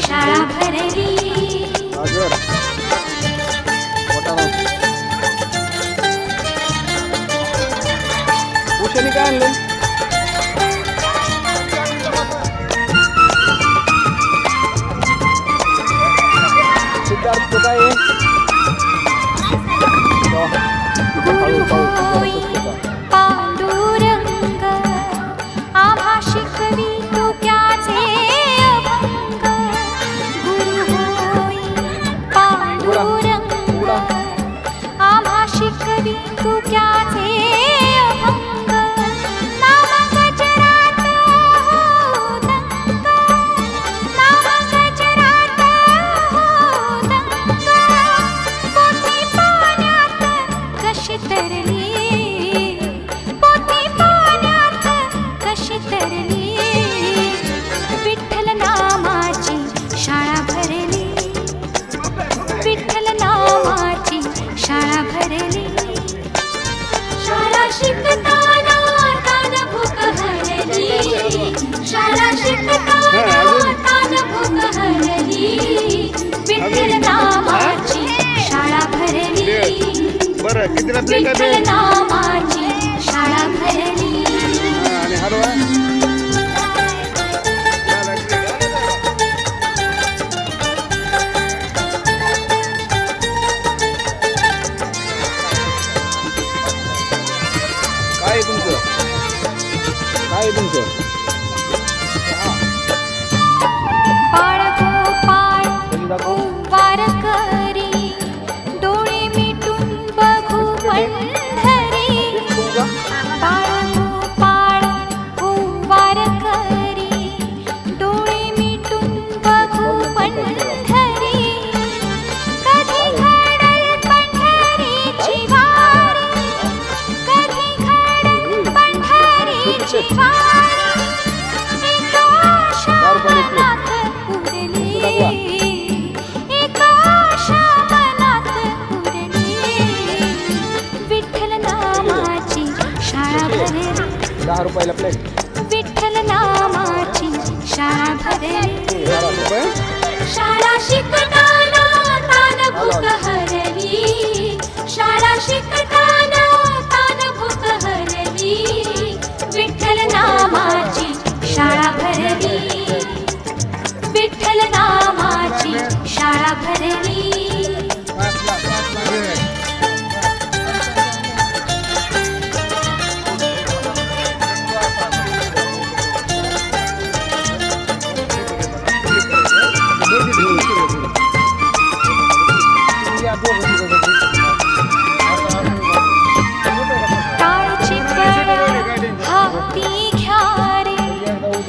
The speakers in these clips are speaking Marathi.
शाळा भरली उशाने काय आणलं? बरं कितीला प्लेट आहे बे? आणि हलवा काय आहे तुमचं? काय आहे तुमचं? दहा रुपयाला प्लेट विठ्ठल नामाची शाळा भरे शाळा शिकता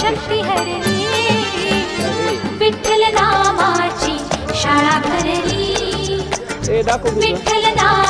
शक्ती हरली. विठ्ठल नामाची शाळा भरली. विठ्ठल नाम